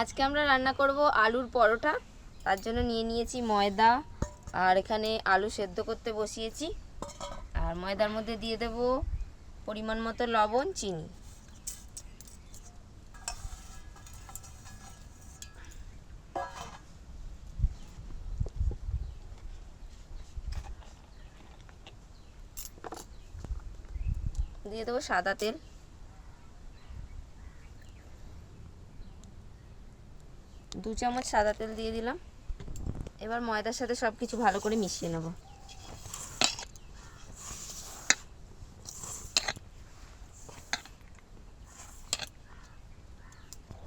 আজকে আমরা রান্না করব আলুর পরোটা। তার জন্য নিয়ে নিয়েছি ময়দা। আর এখানে আলু সেদ্ধ করতে বসিয়েছি। আর ময়দার মধ্যে দিয়ে দেব পরিমাণ মতো লবণ, চিনি। দিয়ে দেবো সাদা তেল। দু চামচ সাদা তেল দিয়ে দিলাম। এবার ময়দার সাথে সব কিছু ভালো করে মিশিয়ে নেব।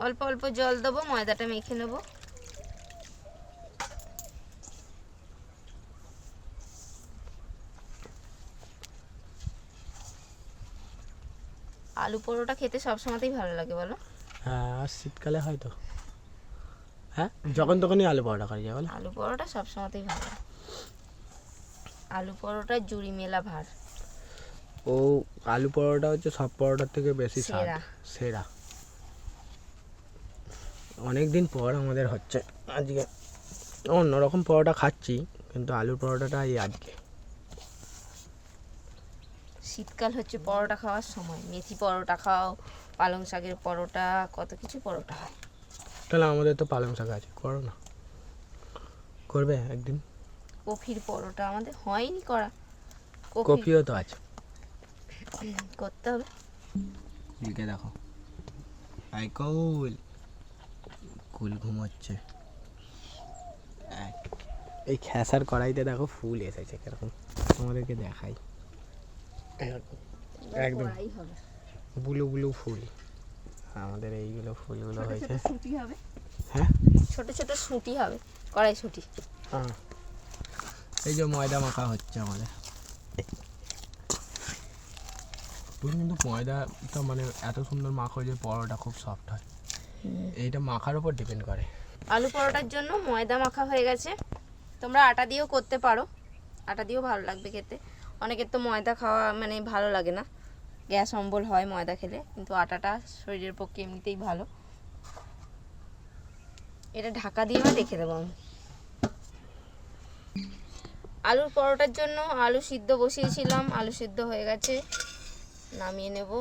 অল্প অল্প জল দেবো, ময়দাটা মেখে নেব। আলু পরোটা খেতে সবসময়তেই ভালো লাগে, বলো। হ্যাঁ আর শীতকালে হয়তো হ্যাঁ? যখন তখনই আলু পরোটা করা যায় বলো। আলু পরোটা সবসময়তেই ভালো। আলু পরোটা জুড়ি মেলা ভার। ও আলু পরোটা হচ্ছে সব পরোটার থেকে বেশি স্বাদ। সেরা। সেরা। অনেক দিন পর আমাদের হচ্ছে আজকে অন্যরকম পরোটা খাচ্ছি কিন্তু আলুর পরোটাটা এই আজকে। শীতকাল হচ্ছে পরোটা খাওয়ার সময়। মেথি পরোটা খাও পালং শাকের পরোটা কত কিছু পরোটা হয়। তাহলে আমাদের তো পালং শাক আছে করো না। করবে একদিন? কফির পরোটা আমাদের হয়নি করা। কফি কপিও তো আছে। করতে হবে। লিখে দেখো। আই কুল। কুল ঘুমোচ্ছে। এক- এই খেসার কড়াইতে দেখো ফুল এসেছে কীরকম। তোমাদেরকে দেখাই। একদম। ব্লু ব্লু ফুল। আমাদের এইগুলো ফুলগুলো হয়েছে ছোট সুটি হবে। হ্যাঁ? ছোট ছোট সুটি হবে কড়াই সুটি হ্যাঁ এই যে ময়দা মাখা হচ্ছে আমাদের। কিন্তু ময়দাটা মানে এত সুন্দর মাখো যে পরোটা খুব সফট হয়। এইটা মাখার উপর ডিপেন্ড করে। আলু পরোটার জন্য ময়দা মাখা হয়ে গেছে। তোমরা আটা দিয়েও করতে পারো। আটা দিয়েও ভালো লাগবে খেতে। অনেকের তো ময়দা খাওয়া মানে ভালো লাগে না। গ্যাস অম্বল হয় ময়দা খেলে, কিন্তু আটাটা শরীরের পক্ষে এমনিতেই ভালো। এটা ঢাকা দিয়ে আমি রেখে দেবো আমি। আলুর পরোটার জন্য আলু সিদ্ধ বসিয়েছিলাম, আলু সিদ্ধ হয়ে গেছে, নামিয়ে নেব।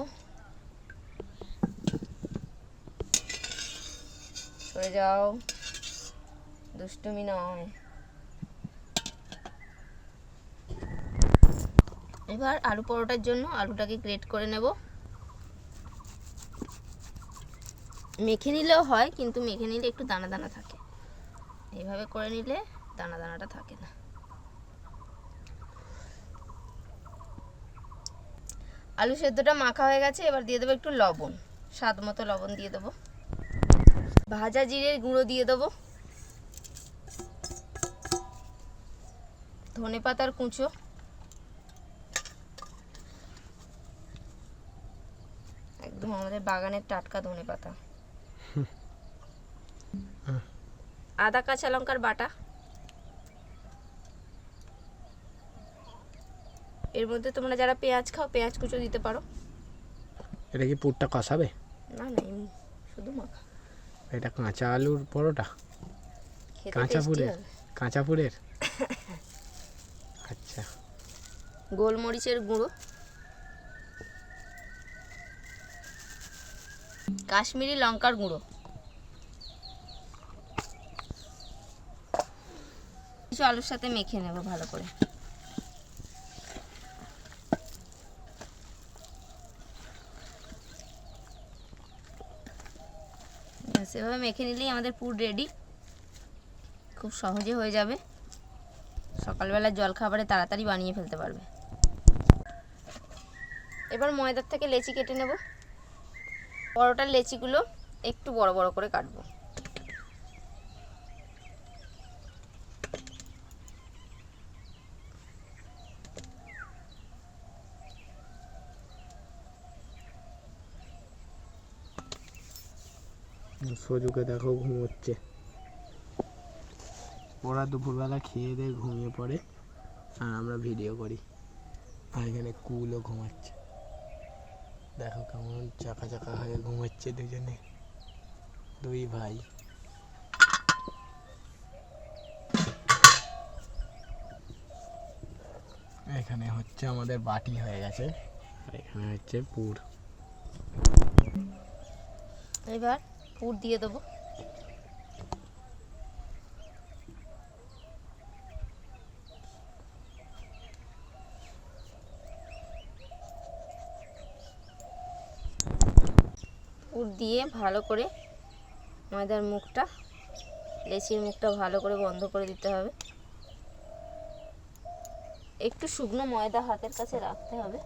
সরে যাও। দুষ্টুমি নয়। এবার আলু পরোটার জন্য আলুটাকে গ্রেট করে নেব। মেখে নিলেও হয়, কিন্তু মেখে নিলে একটু দানা দানা থাকে। এইভাবে করে নিলে দানা দানাটা থাকে না। আলু সেদ্ধটা মাখা হয়ে গেছে, এবার দিয়ে দেবো একটু লবণ। স্বাদ মতো লবণ দিয়ে দেবো। ভাজা জিরের গুঁড়ো দিয়ে দেবো। ধনে পাতার কুঁচো। একদম আমাদের বাগানের টাটকা ধনে পাতা। আদা কাঁচা লঙ্কার বাটা। এর মধ্যে তোমরা যারা পেঁয়াজ খাও পেঁয়াজ কুচো দিতে পারো। এটা কি পুরটা কষাবে? না না এমনি শুধু মাখা। এটা কাঁচা আলুর পরোটা? কাঁচা পুরের? কাঁচা পুরের? আচ্ছা। গোলমরিচের গুঁড়ো। কাশ্মীরি লঙ্কার গুঁড়ো। কিছু আলুর সাথে মেখে নেব ভালো করে। সেভাবে মেখে নিলেই আমাদের পুর রেডি খুব সহজে হয়ে যাবে। সকালবেলা জল খাবারে তাড়াতাড়ি বানিয়ে ফেলতে পারবে। এবার ময়দার থেকে লেচি কেটে নেব। পরোটার লেচিগুলো একটু বড় বড় করে কাটবো। সজুকে দেখো ঘুমোচ্ছে ওরা দুপুরবেলা খেয়ে দিয়ে ঘুমিয়ে পড়ে, আর আমরা ভিডিও করি। আর এখানে কুলও ঘুমাচ্ছে। দেখো কেমন চাকা চাকা হয়ে ঘুমাচ্ছে দুজনে। দুই ভাই। এখানে হচ্ছে আমাদের বাটি হয়ে গেছে। এখানে হচ্ছে পুর। এবার পুর দিয়ে দেবো। দিয়ে ভালো করে ময়দার মুখটা, লেচির মুখটা ভালো করে বন্ধ করে দিতে হবে। একটু শুকনো ময়দা হাতের কাছে রাখতে হবে।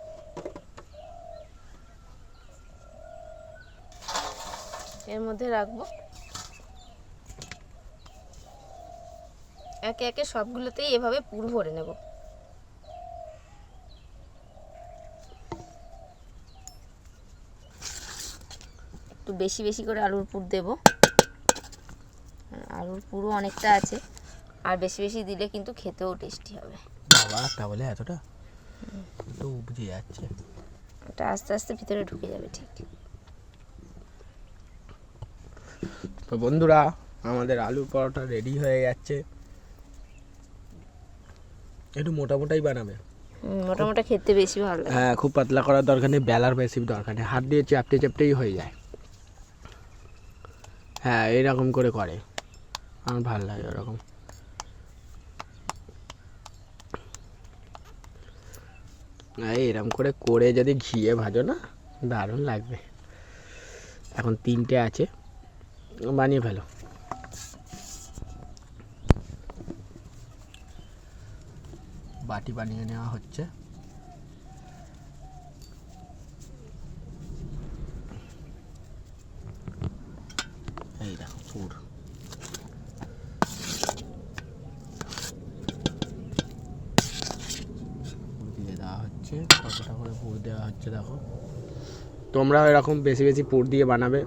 এর মধ্যে রাখব। একে একে সবগুলোতেই এভাবে পুর ভরে নেব। বেশি বেশি করে আলুর পুর দেব। আলুর পুরও অনেকটা আছে। আর বেশি বেশি দিলে কিন্তু খেতেও টেস্টি হবে। বাবা তাহলে এতটা? তো বুঝে যাচ্ছে। এটা আস্তে আস্তে ভিতরে ঢুকে যাবে ঠিক। তো বন্ধুরা আমাদের আলুর পরোটা রেডি হয়ে যাচ্ছে। একটু মোটা মোটাই বানাবে। হুম, মোটা মোটা খেতে বেশি ভালো লাগে। হ্যাঁ খুব পাতলা করার দরকার নেই বেলার বেশি দরকার নেই। হাত দিয়ে চাপটে চাপটেই হয়ে যায়। হ্যাঁ এরকম করে করে। আমার ভালো লাগে ওরকম। এরকম করে করে যদি ঘিয়ে ভাজো না, দারুণ লাগবে। এখন তিনটে আছে, বানিয়ে ফেলো। বাটি বানিয়ে নেওয়া হচ্ছে এই দেখো পুর পুর দিয়ে দেওয়া হচ্ছে কতটা করে পুর দেওয়া হচ্ছে দেখো। তোমরাও এরকম বেশি বেশি পুর দিয়ে বানাবে।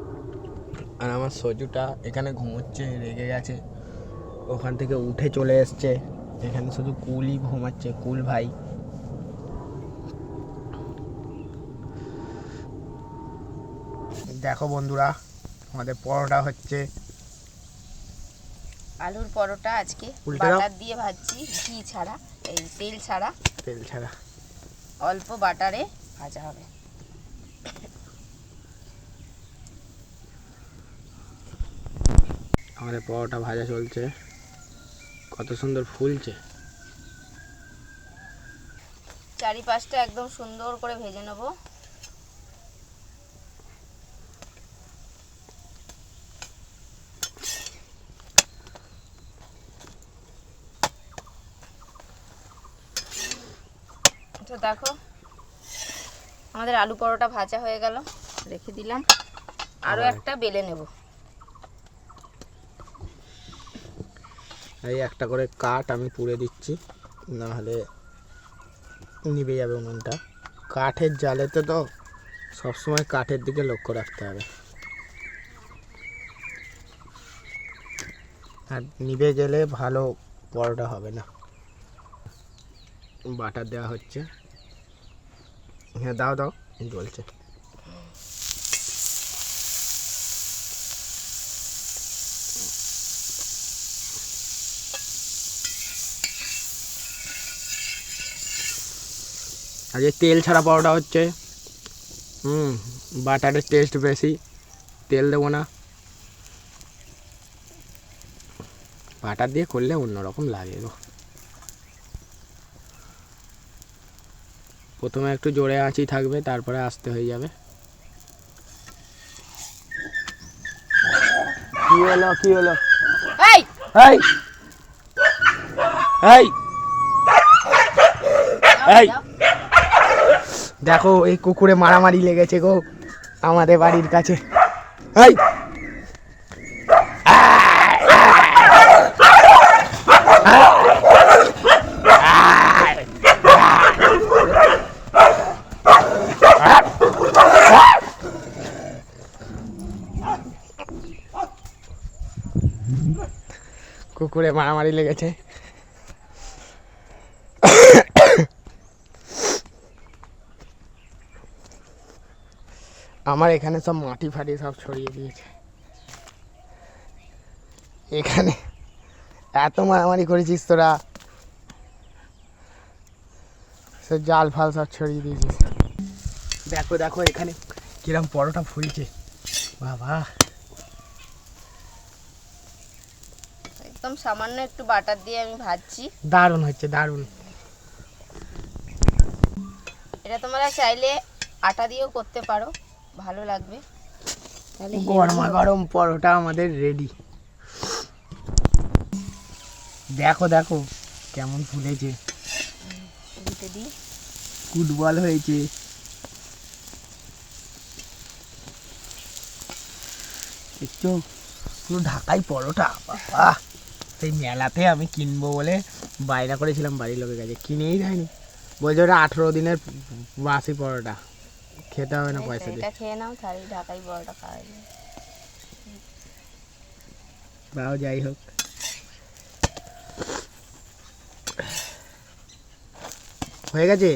আর আমার সজুটা এখানে ঘুমোচ্ছে রেগে গেছে। ওখান থেকে উঠে চলে এসছে। এখানে শুধু কুলই ঘুমাচ্ছে কুল ভাই। দেখো বন্ধুরা আমাদের পরোটা হচ্ছে। আলুর পরোটা আজকে। উল্টে বাটার দিয়ে ভাজছি ঘি ছাড়া এই তেল ছাড়া। তেল ছাড়া। অল্প বাটারে ভাজা হবে। আমাদের পরোটা ভাজা চলছে। কত সুন্দর ফুলছে। চারিপাশটা একদম সুন্দর করে ভেজে নেব। তো দেখো। আমাদের আলু পরোটা ভাজা হয়ে গেল রেখে দিলাম। আরও একটা বেলে নেব। এই একটা করে কাঠ আমি পুড়ে দিচ্ছি নাহলে নিভে যাবে উনুনটা। কাঠের জালেতে তো সবসময় কাঠের দিকে লক্ষ্য রাখতে হবে। আর নিভে গেলে ভালো পরোটা হবে না। বাটার দেওয়া হচ্ছে। হ্যাঁ দাও দাও জ্বলছে আজকে তেল ছাড়া পরোটা হচ্ছে। হুম, বাটারের টেস্ট বেশি। তেল দেবো না। বাটার দিয়ে করলে অন্যরকম লাগে গো। প্রথমে একটু জোরে আঁচি থাকবে তারপরে আস্তে হয়ে যাবে। কি হলো কি হলো? এই! এই! এই! এই! দেখো এই কুকুরে মারামারি লেগেছে গো আমাদের বাড়ির কাছে। এই! কুকুরে মারামারি লেগেছে। আমার এখানে সব মাটি ফাটি সব ছড়িয়ে দিয়েছে। এখানে এত মারামারি করেছিস তোরা। সে জাল ফাল সব ছড়িয়ে দিয়েছিস। দেখো দেখো, এখানে কিরম পরোটা ফুলছে। বাবা। একদম সামান্য একটু বাটার দিয়ে আমি ভাজছি। দারুণ হচ্ছে দারুণ। এটা তোমরা চাইলে আটা দিয়েও করতে পারো ভালো লাগবে। তাহলে গরমা গরম পরোটা আমাদের রেডি দেখো দেখো কেমন ফুলেছে। ফুটবল হয়েছে। দেখছ পুরো ঢাকাই পরোটা বাবা সেই মেলাতে আমি কিনবো বলে বাইনা করেছিলাম বাড়ির লোকের কাছে। কিনেই যায়নি বলছে ওটা আঠেরো দিনের বাসি পরোটা। খেতে হবে না পয়সা দিয়ে। খেয়ে নাও তাহলে ঢাকাই বড়টা খাওয়া তাও যাই হোক। হয়ে গেছে?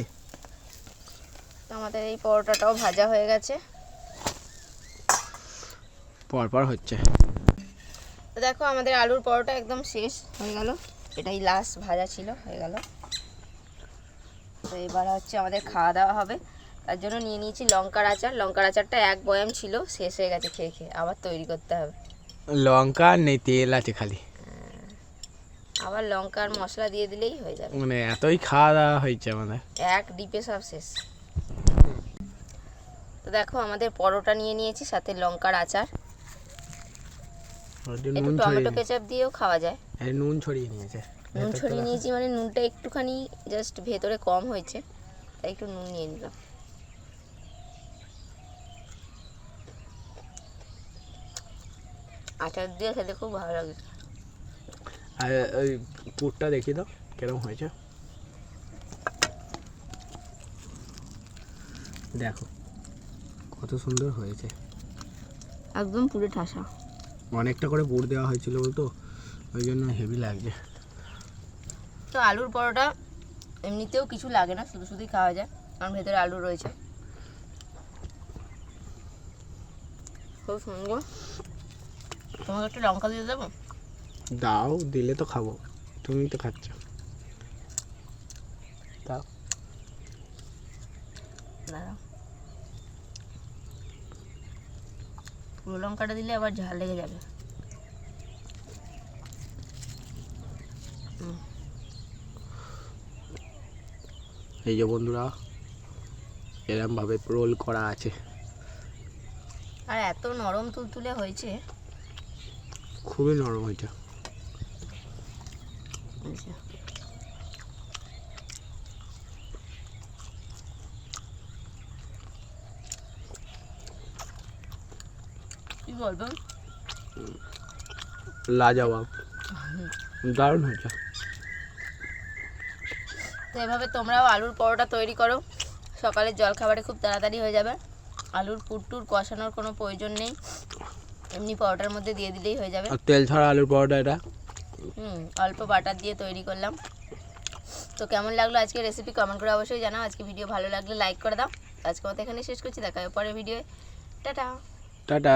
আমাদের এই পরোটাটাও ভাজা হয়ে গেছে। পরপর হচ্ছে। দেখো আমাদের আলুর পরোটা একদম শেষ হয়ে গেল। এটাই লাস্ট ভাজা ছিল হয়ে গেল। তো এবার হচ্ছে আমাদের খাওয়া দাওয়া হবে। তার জন্য নিয়ে নিয়েছি লঙ্কার আচার। লঙ্কার আচারটা এক বয়াম ছিল শেষ হয়ে গেছে খেয়ে খেয়ে। আবার তৈরি করতে হবে। লঙ্কা নেই তেল আছে খালি। আবার লঙ্কার মশলা দিয়ে দিলেই হয়ে যাবে। মানে এতই খাওয়া দাওয়া হয়েছে আমাদের। এক ডিপে সব শেষ। তো দেখো আমাদের পরোটা নিয়ে নিয়েছি সাথে লঙ্কার আচার। একটু টমেটো কেচাপ দিয়েও খাওয়া যায়। এই নুন ছড়িয়ে নিয়েছে। নুন ছড়িয়ে নিয়েছি মানে নুনটা একটুখানি জাস্ট ভেতরে কম হয়েছে তাই একটু নুন নিয়ে নিলাম। আচার দিয়ে খেতে খুব ভালো লাগে। আর ওই পুরটা দেখি তো কীরকম হয়েছে। দেখো কত সুন্দর হয়েছে। একদম পুরো ঠাসা। অনেকটা করে পুর দেওয়া হয়েছিল বলতো ওই জন্য হেভি লাগছে। তো আলুর পরোটা এমনিতেও কিছু লাগে না শুধু শুধুই খাওয়া যায় কারণ ভেতরে আলু রয়েছে। খুব সুন্দর তোমাকে একটু লঙ্কা দিয়ে দেবো? দাও দিলে তো খাব। তুমি তো খাচ্ছ। দাও। দাঁড়াও। পুরো লঙ্কাটা দিলে আবার ঝাল লেগে যাবে। এই যে বন্ধুরা এরমভাবে রোল করা আছে। আর এত নরম তুলতুলে হয়েছে। খুবই নরম হয়েছে বলব? লাজবাব। দারুণ হয়েছে। তো এভাবে তোমরাও আলুর পরোটা তৈরি করো। সকালের জলখাবারে খুব তাড়াতাড়ি হয়ে যাবে। আলুর পুরটুর কষানোর কোনো প্রয়োজন নেই। এমনি পরোটার মধ্যে দিয়ে দিলেই হয়ে যাবে। তেল ছাড়া আলুর পরোটা এটা? হুম অল্প বাটার দিয়ে তৈরি করলাম। তো কেমন লাগল আজকে রেসিপি কমেন্ট করে অবশ্যই জানাও। আজকে ভিডিও ভালো লাগলে লাইক করে দাও। আজকে মতো এখানে শেষ করছি। দেখা হবে পরের ভিডিও টাটা। টাটা।